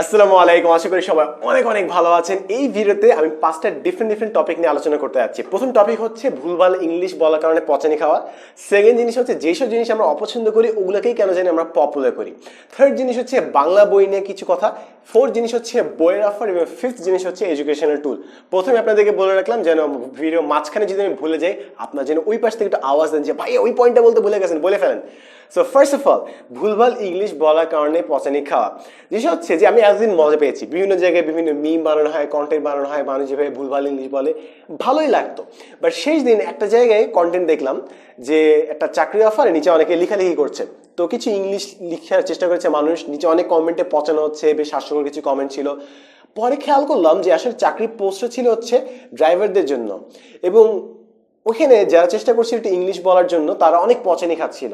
আসসালামু আলাইকুম, আশা করি সবাই অনেক অনেক ভালো আছেন। এই ভিডিওতে আমি পাঁচটা ডিফারেন্ট ডিফারেন্ট টপিক নিয়ে আলোচনা করতে যাচ্ছি। প্রথম টপিক হচ্ছে ভুলভাল ইংলিশ বলার কারণে পচানি খাওয়া। সেকেন্ড জিনিস হচ্ছে যেসব জিনিস আমরা অপছন্দ করি, ওগুলোকেই কেন জানি আমরা পপুলার করি। থার্ড জিনিস হচ্ছে বাংলা বই নিয়ে কিছু কথা। ফোর্থ জিনিস হচ্ছে বইয়ের অফার এবং ফিফথ জিনিস হচ্ছে এডুকেশনাল টুল প্রথমে আপনাদেরকে বলে রাখলাম, যেন ভিডিও মাঝখানে যদি আমি ভুলে যাই, আপনার যেন ওই পাশ থেকে একটু আওয়াজ দেন যে, ভাই, ওই পয়েন্টটা বলতে ভুলে গেছেন, বলে ফেলেন। সো ফার্স্ট অফ অল ভুলভাল ইংলিশ বলার কারণে পচানি খাওয়া। জিনিস হচ্ছে যে আমি এতদিন মজা পেয়েছি। বিভিন্ন জায়গায় বিভিন্ন মিম বানানো হয় কন্টেন্ট বানানো হয়, মানুষ যেভাবে ভুলভাল ইংলিশ বলে, ভালোই লাগতো। বাট শেষ দিন একটা জায়গায় কন্টেন্ট দেখলাম যে একটা চাকরি অফারে নিচে অনেকে লেখালেখি করছে। তো কিছু ইংলিশ লিখার চেষ্টা করেছে মানুষ, নিচে অনেক কমেন্টে পচানো হচ্ছে, বেশ হাস্যকর কিছু কমেন্ট ছিল। পরে খেয়াল করলাম যে আসলে চাকরির পোস্ট ছিল হচ্ছে ড্রাইভারদের জন্য। এবং ওখানে যারা চেষ্টা করছিল একটু ইংলিশ বলার জন্য, তারা অনেক পচানি খাচ্ছিল।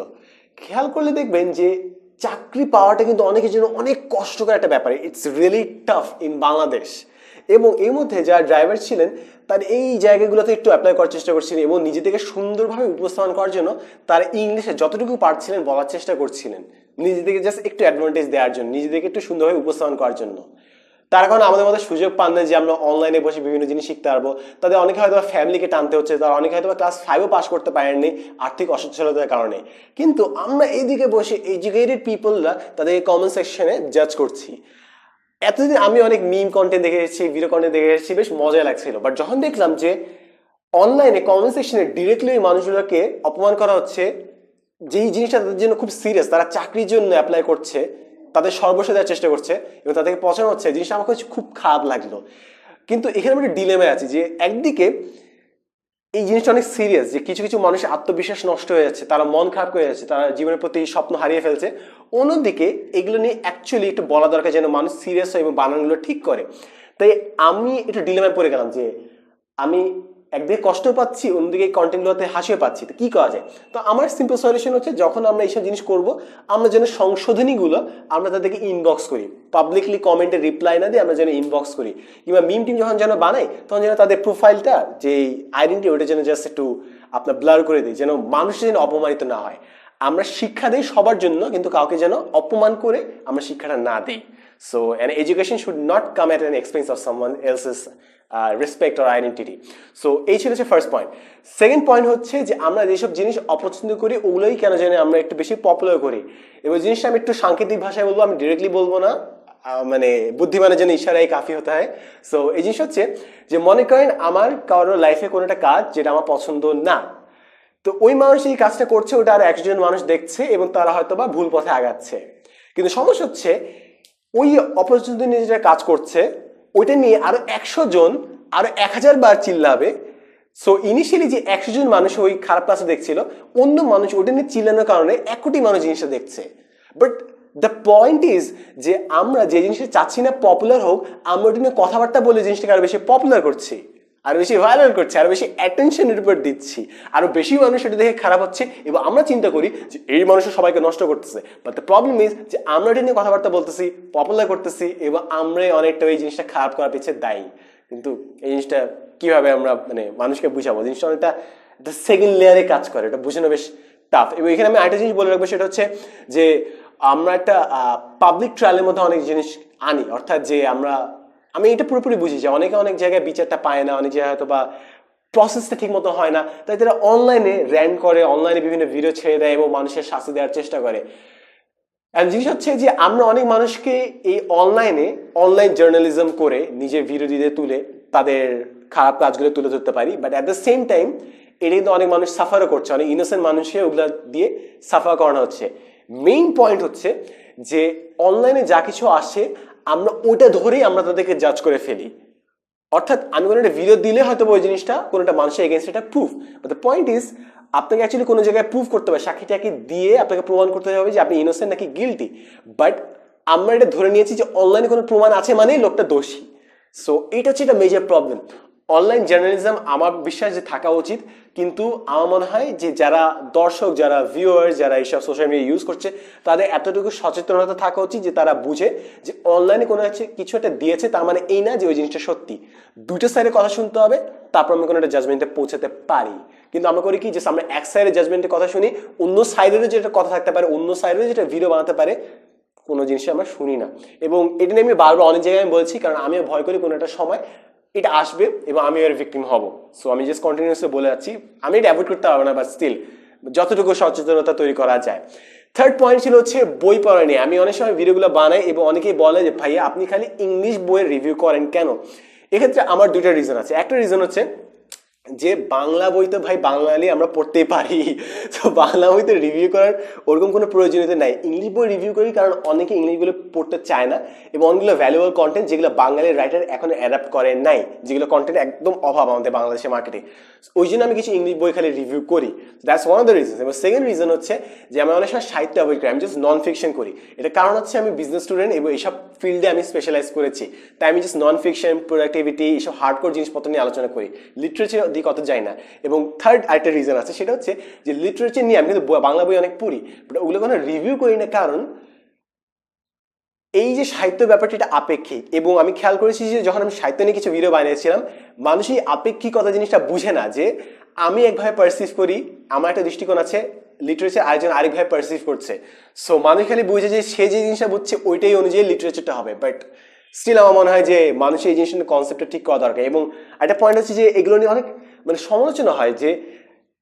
খেয়াল করলে দেখবেন যে চাকরি পাওয়াটা কিন্তু অনেকের জন্য অনেক কষ্টকর একটা ব্যাপার। It's really tough in Bangladesh এবং এর মধ্যে যারা ড্রাইভার ছিলেন, তার এই জায়গাগুলোতে একটু অ্যাপ্লাই করার চেষ্টা করছিলেন এবং নিজে থেকে সুন্দরভাবে উপস্থাপন করার জন্য তার ইংলিশে যতটুকু পারছিলেন বলার চেষ্টা করছিলেন। নিজে থেকে জাস্ট একটু অ্যাডভান্টেজ দেওয়ার জন্য নিজে থেকে একটু সুন্দরভাবে উপস্থাপন করার জন্য। তার কারণে আমাদের মধ্যে সুযোগ পান না যে আমরা অনলাইনে বসে বিভিন্ন জিনিস শিখতে পারব। তাদের অনেকে হয়তো ফ্যামিলিকে টানতে হচ্ছে, তারা অনেকে হয়তো ক্লাস ফাইভও পাস করতে পারেননি আর্থিক অসচ্ছলতার কারণে। কিন্তু আমরা এইদিকে বসে এডুকেটেড পিপলরা তাদের কমেন্ট সেকশনে জাজ করছি। এতদিন আমি অনেক মিম কন্টেন্ট দেখে এসেছি ভিডিও কন্টেন্ট দেখে এসেছি, বেশ মজা লাগছিল। বাট যখন দেখলাম যে অনলাইনে কমেন্ট সেকশনে ডিরেক্টলি ওই মানুষগুলোকে অপমান করা হচ্ছে, যেই জিনিসটা তাদের জন্য খুব সিরিয়াস তারা চাকরির জন্য অ্যাপ্লাই করছে তাদের সর্বস্ব দেওয়ার চেষ্টা করছে এবং তাদেরকে পছন্দ হচ্ছে। জিনিসটা আমার কাছে খুব খারাপ লাগল। কিন্তু এখানে আমি একটু ডিলেমে আছি যে একদিকে এই জিনিসটা অনেক সিরিয়াস যে কিছু কিছু মানুষের আত্মবিশ্বাস নষ্ট হয়ে যাচ্ছে, তারা মন খারাপ করে যাচ্ছে, তারা জীবনের প্রতি স্বপ্ন হারিয়ে ফেলছে। অন্যদিকে এগুলো নিয়ে অ্যাকচুয়ালি একটু বলা দরকার যেন মানুষ সিরিয়াস হয় এবং বানানগুলো ঠিক করে। তাই আমি একটু ডিলেমায় পড়ে গেলাম যে আমি একদিকে কষ্ট পাচ্ছি, অন্যদিকে কন্টেন্টগুলোতে হাসিও পাচ্ছি। তো কী করা যায়? তো আমার সিম্পল সলিউশন হচ্ছে, যখন আমরা এইসব জিনিস করব, আমরা যেন সংশোধনীগুলো আমরা তাদেরকে ইনবক্স করি। পাবলিকলি কমেন্টে রিপ্লাই না দিয়ে আমরা যেন ইনবক্স করি। কিংবা মিম টিম যখন যেন বানাই, তখন যেন তাদের প্রোফাইলটা যে আইডেন্টি ওটা যেন জাস্ট একটু আপনার ব্লার করে দিই যেন মানুষ যেন অপমানিত না হয়। আমরা শিক্ষা দিই সবার জন্য, কিন্তু কাউকে যেন অপমান করে আমরা শিক্ষাটা না দিই। So an education should not come at an expense of someone else's respect or identity so এই ছিল হচ্ছে ফার্স্ট পয়েন্ট সেকেন্ড পয়েন্ট হচ্ছে যে আমরা যেসব জিনিস অপছন্দ করি, ওগুলোই কেন জানি আমরা একটু বেশি পপুলার করি। এবার জিনিসটা আমি একটু সাংকেতিক ভাষায় বলব, আমি ডিরেক্টলি বলব না। মানে বুদ্ধিমানের জন্য ইশারাই কাফি হতে হয়। সো এই জিনিস হচ্ছে যে মনে করেন আমার কারোর লাইফে কোনো একটা কাজ যেটা আমার পছন্দ না। তো ওই মানুষ এই কাজটা করছে, ওটা আর একজন মানুষ দেখছে এবং তারা হয়তো বা ভুল পথে আগাচ্ছে। কিন্তু সমস্যা হচ্ছে ওই অপরচুনিটি নিয়ে যেটা কাজ করছে, ওইটা নিয়ে আরও একশো জন আরও এক হাজার বার চিল্লাবে। সো ইনিশিয়ালি যে একশো জন মানুষ ওই খারাপ ক্লাসে দেখছিল, অন্য মানুষ ওটা নিয়ে চিল্লানোর কারণে এক কোটি মানুষ জিনিসটা দেখছে। বাট দ্য পয়েন্ট ইজ যে আমরা যে জিনিসটা চাচ্ছি না পপুলার হোক, আমরা ওটা নিয়ে কথাবার্তা বলে জিনিসটাকে আরও বেশি পপুলার করছি। আরও বেশি ভাইরাল করছে, আরও বেশি অ্যাটেনশনের উপর দিচ্ছি। আরও বেশি মানুষ এটা দেখে খারাপ হচ্ছে, এবং আমরা চিন্তা করি যে এই মানুষও সবাইকে নষ্ট করতেছে। বাট দ্য প্রবলেম ইজ যে আমরা এটা নিয়ে কথাবার্তা বলতেছি পপুলার করতেছি, এবং আমরাই অনেকটা এই জিনিসটা খারাপ করার পিছিয়ে দায়ী। কিন্তু এই জিনিসটা কীভাবে আমরা মানে মানুষকে বুঝাবো? জিনিসটা অনেকটা সেকেন্ড লেয়ারে কাজ করে, এটা বোঝানো বেশ টাফ এবং এখানে আমি আরেকটা জিনিস বলে রাখব, সেটা হচ্ছে যে আমরা একটা পাবলিক ট্রায়ালের মধ্যে অনেক জিনিস আনি। অর্থাৎ যে আমরা আমি এটা পুরোপুরি বুঝি যে অনেকে অনেক জায়গায় বিচারটা পায় না, অনেক জায়গায় হয়তো বা প্রসেসটা ঠিক মতো হয় না। তাই তারা অনলাইনে র্যান্ড করে অনলাইনে বিভিন্ন ভিডিও ছেড়ে দেয় এবং মানুষের শাস্তি দেওয়ার চেষ্টা করে। জিনিস হচ্ছে যে আমরা অনেক মানুষকে এই অনলাইনে অনলাইন জার্নালিজম করে নিজের ভিডিও তুলে, তাদের খারাপ কাজগুলো তুলে ধরতে পারি। But at the same time এটা কিন্তু অনেক মানুষ সাফারও করছে, অনেক ইনোসেন্ট মানুষকে ওগুলো দিয়ে সাফার করানো হচ্ছে। মেইন পয়েন্ট হচ্ছে যে অনলাইনে যা কিছু আসে আমরা ওইটা ধরেই আমরা তাদেরকে জাজ করে ফেলি। অর্থাৎ আমি কোনো একটা ভিডিও দিলে হয়তো ওই জিনিসটা কোনো একটা মানুষের এগেনস্ট এটা প্রুফ বাট পয়েন্ট ইজ আপনাকে অ্যাকচুয়ালি কোনো জায়গায় প্রুফ করতে হবে, সাক্ষীটাকে দিয়ে আপনাকে প্রমাণ করতে হবে যে আপনি ইনোসেন্ট নাকি গিলটি বাট আমরা এটা ধরে নিয়েছি যে অনলাইনে কোনো প্রমাণ আছে মানেই লোকটা দোষী। সো এটা হচ্ছে একটা মেজর প্রবলেম অনলাইন জার্নালিজম আমার বিশ্বাস যে থাকা উচিত, কিন্তু আমার মনে হয় যে যারা দর্শক, যারা ভিউয়ার যারা এইসব সোশ্যাল মিডিয়া ইউজ করছে, তাদের এতটুকু সচেতনতা থাকা উচিত যে তারা বুঝে যে অনলাইনে কোনো একটা- কিছু একটা দিয়েছে, তার মানে এই না যে ওই জিনিসটা সত্যি। দুটো সাইডে কথা শুনতে হবে, তারপর আমি কোনো একটা জাজমেন্টে পৌঁছাতে পারি। কিন্তু আমরা করি কি যে আমরা এক সাইডে জাজমেন্টের কথা শুনি, অন্য সাইডেরও যেটা কথা থাকতে পারে, অন্য সাইডেরও যেটা ভিডিও বানাতে পারে, কোনো জিনিস আমরা শুনি না। এবং এটা নিয়ে আমি বারবার অনেক জায়গায় আমি বলছি, কারণ আমিও ভয় করি কোনো একটা সময়। এটা আসবে এবং আমি এর ভিকটিম হব। সো আমি জাস্ট কন্টিনিউসলি বলে যাচ্ছি, আমি এটা অ্যাভয়েড করতে পারব না বাট স্টিল যতটুকু সচেতনতা তৈরি করা যায়। থার্ড পয়েন্ট ছিল হচ্ছে বই পড়া নিয়ে। আমি অনেক সময় ভিডিওগুলো বানাই এবং অনেকেই বলে যে, ভাইয়া, আপনি খালি ইংলিশ বইয়ের রিভিউ করেন কেন? এক্ষেত্রে আমার দুইটা রিজন আছে। একটা রিজন হচ্ছে যে বাংলা বই তো ভাই বাঙালি আমরা পড়তেই পারি। তো বাংলা বইতে রিভিউ করার ওরকম কোনো প্রয়োজনীয়তা নাই। ইংলিশ বই রিভিউ করি কারণ অনেকে ইংলিশ বই পড়তে চায় না এবং অনেকগুলো ভ্যালুয়েবল কন্টেন্ট যেগুলো বাঙালির রাইটার এখন অ্যাডাপ্ট করে নাই। যেগুলো কন্টেন্ট একদম অভাব আমাদের বাংলাদেশের মার্কেটে ওই জন্য আমি কিছু ইংলিশ বই খালি রিভিউ করি। That's one of the reason এবং সেকেন্ড রিজন হচ্ছে যে আমি অনেক সময় সাহিত্য অ্যাভয়েড করি। আমি জাস্ট নন ফিকশন করি। এটা কারণ হচ্ছে আমি বিজনেস স্টুডেন্ট এবং এইসব ফিল্ডে আমি স্পেশালাইজ করেছি। তাই আমি জাস্ট নন ফিকশন প্রোডাক্টিভিটি এইসব হার্ডকোর জিনিসপত্র নিয়ে আলোচনা করি। লিটারেচার দিকে অত যাই না। এবং থার্ড আরেকটা রিজন আছে, সেটা হচ্ছে যে লিটারেচার নিয়ে আমি কিন্তু বাংলা বই অনেক পড়ি বাট ওগুলো কোনো রিভিউ করি না কারণ এই যে সাহিত্য ব্যাপারটা এটা আপেক্ষিক। এবং আমি খেয়াল করেছি যে যখন আমি সাহিত্য নিয়ে কিছু ভিডিও বানিয়েছিলাম মানুষ এই আপেক্ষিকতা জিনিসটা বুঝে না যে আমি একভাবে পারসিভ করি, আমার একটা দৃষ্টিকোণ আছে লিটারেচার আরেকজন আরেকভাবে পারসিভ করছে। সো মানুষ খালি বুঝে যে সে যে জিনিসটা বুঝছে, ওইটাই অনুযায়ী লিটারেচারটা হবে। বাট স্টিল আমার মনে হয় যে মানুষের এই জিনিসটা কনসেপ্টটা ঠিক করা দরকার। এবং একটা পয়েন্ট হচ্ছে যে এগুলো নিয়ে অনেক মানে সমালোচনা হয় যে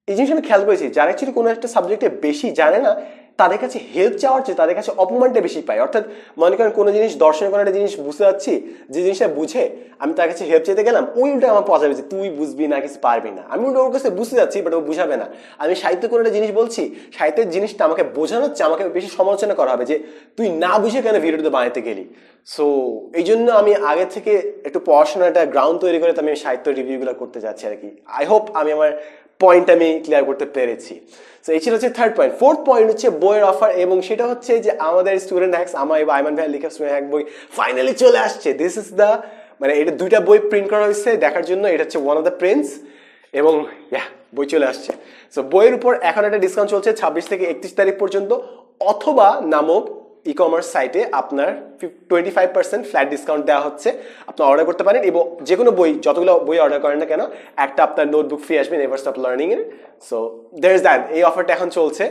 এই জিনিস আমি খেয়াল করেছি, যারা অ্যাকচুয়ালি কোনো একটা সাবজেক্টে বেশি জানে না তাদের কাছে হেল্প চাওয়ার চেয়ে তাদের কাছে অপমানটা বেশি পায়। অর্থাৎ মনে করেন কোনো জিনিস দর্শন করার একটা জিনিস বুঝতে যাচ্ছি যে জিনিসটা বুঝে, আমি তার কাছে হেল্প চাইতে গেলাম ওই উল্টা আমার পচাবে যে তুই বুঝবি না, কিছু পারবি না। আমি উল্টা ওর কাছে বুঝতে যাচ্ছি বাট ও বুঝাবে না। আমি সাহিত্য কোনো একটা জিনিস বলছি, সাহিত্যের জিনিসটা আমাকে বোঝানো হচ্ছে আমাকে বেশি সমালোচনা করা হবে যে, তুই না বুঝে কেন ভিডিওটা বানাতে গেলি? সো এই জন্য আমি আগে থেকে একটু পড়াশোনাটা গ্রাউন্ড তৈরি করে তো আমি সাহিত্য রিভিউগুলো করতে যাচ্ছি আর কি। আই হোপ আমি আমার পয়েন্ট আমি ক্লিয়ার করতে পেরেছি। তো এই ছিল হচ্ছে থার্ড পয়েন্ট ফোর্থ পয়েন্ট হচ্ছে বইয়ের অফার এবং সেটা হচ্ছে যে আমাদের স্টুডেন্ট হ্যাক্স আমার এবং আইমান ভাই লিখা স্টুডেন্ট হ্যাক বই ফাইনালি চলে আসছে। দিস ইজ দ্য মানে এটা দুইটা বই প্রিন্ট করা হয়েছে দেখার জন্য। এটা হচ্ছে ওয়ান অফ দ্য প্রিন্টস এবং ইয়া বই চলে আসছে। সো বইয়ের উপর এখন একটা ডিসকাউন্ট চলছে ছাব্বিশ থেকে একত্রিশ তারিখ পর্যন্ত অথবা নামক ই কমার্স সাইটে আপনার twenty five percent flat discount দেওয়া হচ্ছে। আপনি অর্ডার করতে পারেন এবং যে কোনো বই, যতগুলো বই অর্ডার করেন না কেন, একটা আপনার নোটবুক ফ্রি আসবে নেভার স্টপ লার্নিংয়ের সো দের ইজ দ্যাট এই অফারটা এখন চলছে।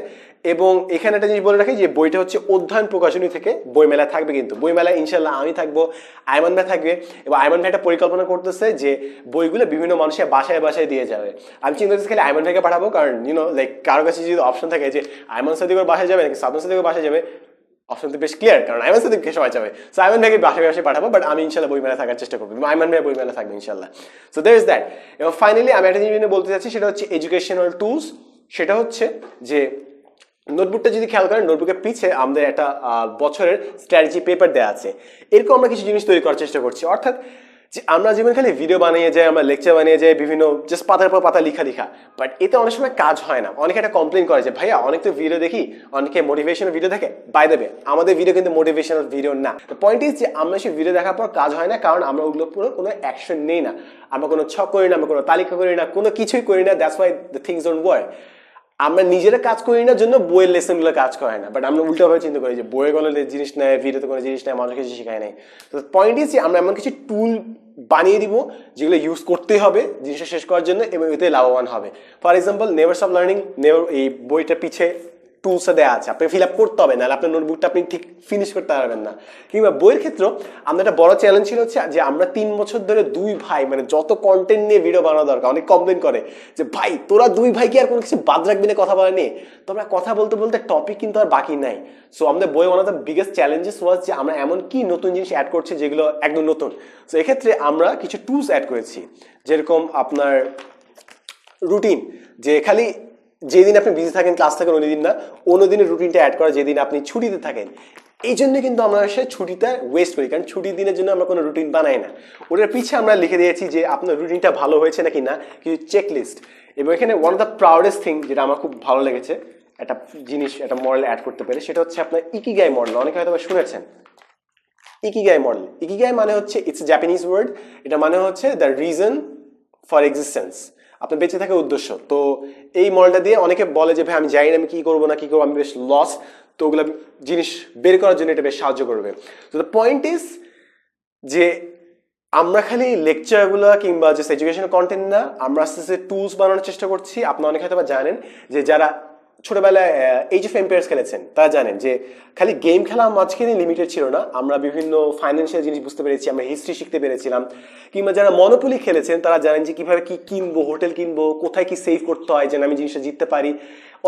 এবং এখানে একটা জিনিস বলে রাখি যে, বইটা হচ্ছে অধ্যয়ন প্রকাশনী থেকে বই মেলা থাকবে কিন্তু। বই মেলায় ইনশাল্লাহ আমি থাকব, আয়মান ভাই থাকবে। এবং আয়মান ভাই একটা পরিকল্পনা করতেছে যে, বইগুলো বিভিন্ন মানুষের বাসায় বাসায় দিয়ে যাবে। আমি চিন্তা করছি খালি আয়মান ভাইকে পাঠাবো, কারণ ইউনো লাইক কারও কাছে যদি অপশন থাকে যে, আয়মান সাদিকের বাসায় যাবে, নাকি সাদমান সাদিকের বাসায় যাবে অপশন তো বেশ ক্লিয়ার কারণ আইমান সাদিককে সবাই চাবে। সো আইমান ভাইকে বাসায় পাঠাবো বাট আমি ইনশাল্লাহ বইমেলা থাকার চেষ্টা করব। আইমান ভাই বইমেলা থাকবে ইনশাল্লাহ। সো দের ইজ দ্যাট এবং ফাইনালি আমি একটা জিনিস বলতে চাচ্ছি, সেটা হচ্ছে এডুকেশনাল টুলস সেটা হচ্ছে যে নোটবুকটা যদি খেয়াল করেন নোটবুকের পিছে আমাদের একটা বছরের স্ট্র্যাটেজি পেপার দেওয়া আছে। এরকম আমরা কিছু জিনিস তৈরি করার চেষ্টা করছি। অর্থাৎ যে আমরা যেমন খালি ভিডিও বানিয়ে যাই, আমরা লেকচার বানিয়ে যাই, বিভিন্ন জাস্ট পাতার পর পাতা লিখা লিখা। বাট এতে অনেক সময় কাজ হয় না। অনেকে একটা কমপ্লেন করে যে, ভাইয়া, অনেক তো ভিডিও দেখি, অনেকে মোটিভেশনাল ভিডিও দেখে। বাই দেবে আমাদের ভিডিও কিন্তু মোটিভেশনাল ভিডিও না। তো পয়েন্ট ইজ যে, আমরা সেই ভিডিও দেখার পর কাজ হয় না, কারণ আমরা ওগুলো পুরো কোনো অ্যাকশন নেই না। আমরা কোনো ছক করি না, আমরা কোনো তালিকা করি না, কোনো কিছুই করি না that's why the things don't work আমরা নিজেরা কাজ করি না, জন্য বইয়ের লেসনগুলো কাজ করে না। বাট আমরা উল্টোভাবে চিন্তা করি যে বইয়ে কোনো জিনিস নেয় ভিডিওতে কোনো জিনিস নেয় মানুষকে কিছু শেখায় নেই। তো পয়েন্ট ইজ যে, আমরা এমন কিছু টুল বানিয়ে দিব, যেগুলো ইউজ করতেই হবে, জিনিসটা শেষ করার জন্য, এবং এতে লাভবান হবে। For example nevers of learning never এই বইটা পিছে টুলসে দেওয়া আছে। আপনি ফিল আপ করতে হবে, নাহলে আপনার নোটবুকটা আপনি ঠিক ফিনিশ করতে পারবেন না। কিংবা বইয়ের ক্ষেত্রেও আমাদের একটা বড় চ্যালেঞ্জ ছিল হচ্ছে যে আমরা তিন বছর ধরে দুই ভাই মানে যত কন্টেন্ট নিয়ে ভিডিও বানানো দরকার, অনেক কমপ্লেন করে যে, ভাই, তোরা দুই ভাই কি আর কোনো কিছু বাদ রাখবি না, কথা বলা নিয়ে তো আমরা কথা বলতে বলতে টপিক কিন্তু আর বাকি নাই। সো আমাদের বই one of the biggest challenges was যে আমরা এমন কি নতুন জিনিস অ্যাড করছি যেগুলো একদম নতুন। সো এক্ষেত্রে আমরা কিছু টুলস অ্যাড করেছি। যেরকম আপনার রুটিন যে খালি যেদিন আপনি বিজি থাকেন ক্লাস থাকেন, অন্য দিন না, অন্য দিনের রুটিনটা অ্যাড করা যেদিন আপনি ছুটিতে থাকেন। এই জন্য কিন্তু আমরা সে ছুটিটা ওয়েস্ট করি, কারণ ছুটির দিনের জন্য আমরা কোনো রুটিন বানাই না। ওটার পিছে আমরা লিখে দিয়েছি যে আপনার রুটিনটা ভালো হয়েছে নাকি না, কিছু চেক লিস্ট এবং এখানে one of the proudest thing যেটা আমার খুব ভালো লেগেছে, একটা জিনিস, একটা মডেল অ্যাড করতে পেরে, সেটা হচ্ছে আপনার ইকিগাই মডেল অনেকে হয়তো শুনেছেন। ইকিগাই মডেল ইকিগাই মানে হচ্ছে ইটস জাপানিজ ওয়ার্ড এটা মানে হচ্ছে দ্য রিজন ফর এক্সিস্টেন্স আপনার বেঁচে থাকার উদ্দেশ্য। তো এই মডেলটা দিয়ে অনেকে বলে যে, ভাই, আমি জানি না আমি কী করব, না কি করব, আমি বেশ লস তো ওগুলো জিনিস বের করার জন্য এটা বেশ সাহায্য করবে। তো দ্য পয়েন্ট ইজ যে আমরা খালি লেকচারগুলো কিংবা যে এডুকেশনাল কন্টেন্ট না, আমরা আস্তে আস্তে টুলস বানানোর চেষ্টা করছি। আপনি অনেক হয়তো জানেন যে যারা ছোটবেলায় এইজ অফ এম্পায়ার্স খেলেছেন। তারা জানেন যে খালি গেম খেলা মাঝখানে লিমিটেড ছিল না। আমরা বিভিন্ন ফাইন্যান্সিয়াল জিনিস বুঝতে পেরেছি, আমরা হিস্ট্রি শিখতে পেরেছিলাম। কিংবা যারা মনোপলি খেলেছেন, তারা জানেন যে কীভাবে কী কিনবো হোটেল কিনবো, কোথায় কী সেভ করতে হয়, যেন আমি জিনিসটা জিততে পারি।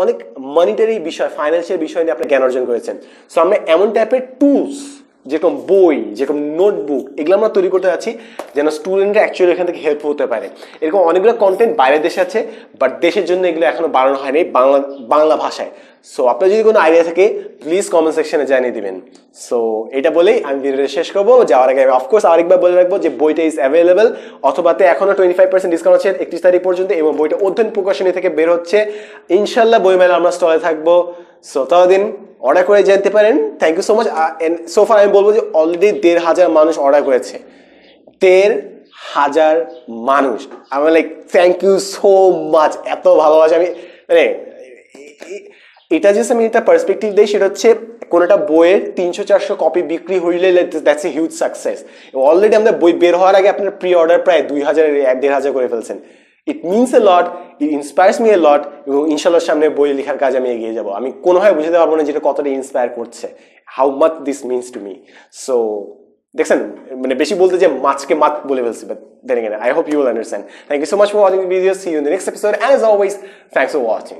অনেক মনিটারি বিষয় ফাইন্যান্সিয়াল বিষয় নিয়ে আপনি জ্ঞান অর্জন করেছেন। সো আমরা এমন টাইপের টুলস যেরকম বই, যেরকম নোটবুক এগুলো আমরা তৈরি করতে যাচ্ছি যেন স্টুডেন্টরা অ্যাকচুয়ালি এখান থেকে হেল্প হতে পারে। এরকম অনেকগুলো কন্টেন্ট বাইরের দেশে আছে বাট দেশের জন্য এগুলো এখনও বানানো হয়নি, বাংলা বাংলা ভাষায়। সো আপনার যদি কোনো আইডিয়া থাকে প্লিজ কমেন্ট সেকশনে জানিয়ে দিবেন। সো এটা বলেই আমি ভিডিওটা শেষ করব। যাওয়ার আগে আমি অফকোর্স আরেকবার বলে রাখব যে বইটা ইজ অ্যাভেলেবল অথবাতে এখনও টোয়েন্টি ফাইভ পার্সেন্ট ডিসকাউন্ট আছে একত্রিশ তারিখ পর্যন্ত এবং বইটা অধ্যয়ন প্রকাশনী থেকে বের হচ্ছে। ইনশাল্লাহ বই মেলা আমরা স্টলে থাকব। সো ততদিন অর্ডার করে জানতে পারেন। থ্যাংক ইউ সো মাচ সোফার আমি বলব যে অলরেডি দেড় হাজার মানুষ অর্ডার করেছে। দেড় হাজার মানুষ। আমি like thank you so much এত ভালোবাসা। আমি মানে এটা জাস্ট আমি একটা পার্সপেক্টিভ দিই, সেটা হচ্ছে কোনো একটা বইয়ের তিনশো চারশো কপি বিক্রি হইলে that's a huge success already আমাদের বই বের হওয়ার আগে আপনার প্রি অর্ডার প্রায় দুই হাজার এক, দেড় হাজার করে ফেলছেন। It means a lot it inspires me a lot এবং ইনশাল্লাহ সামনে বই লেখার কাজ আমি এগিয়ে যাব। আমি কোনোভাবে বুঝতে পারব না যেটা কতটা ইন্সপায়ার করছে। How much this means to me so দেখছেন? মানে বেশি বলতে যে মাছকে মাত বলে ফেলছি but then I hope you will understand thank you so much for watching video see you the next episode and as always thanks for watching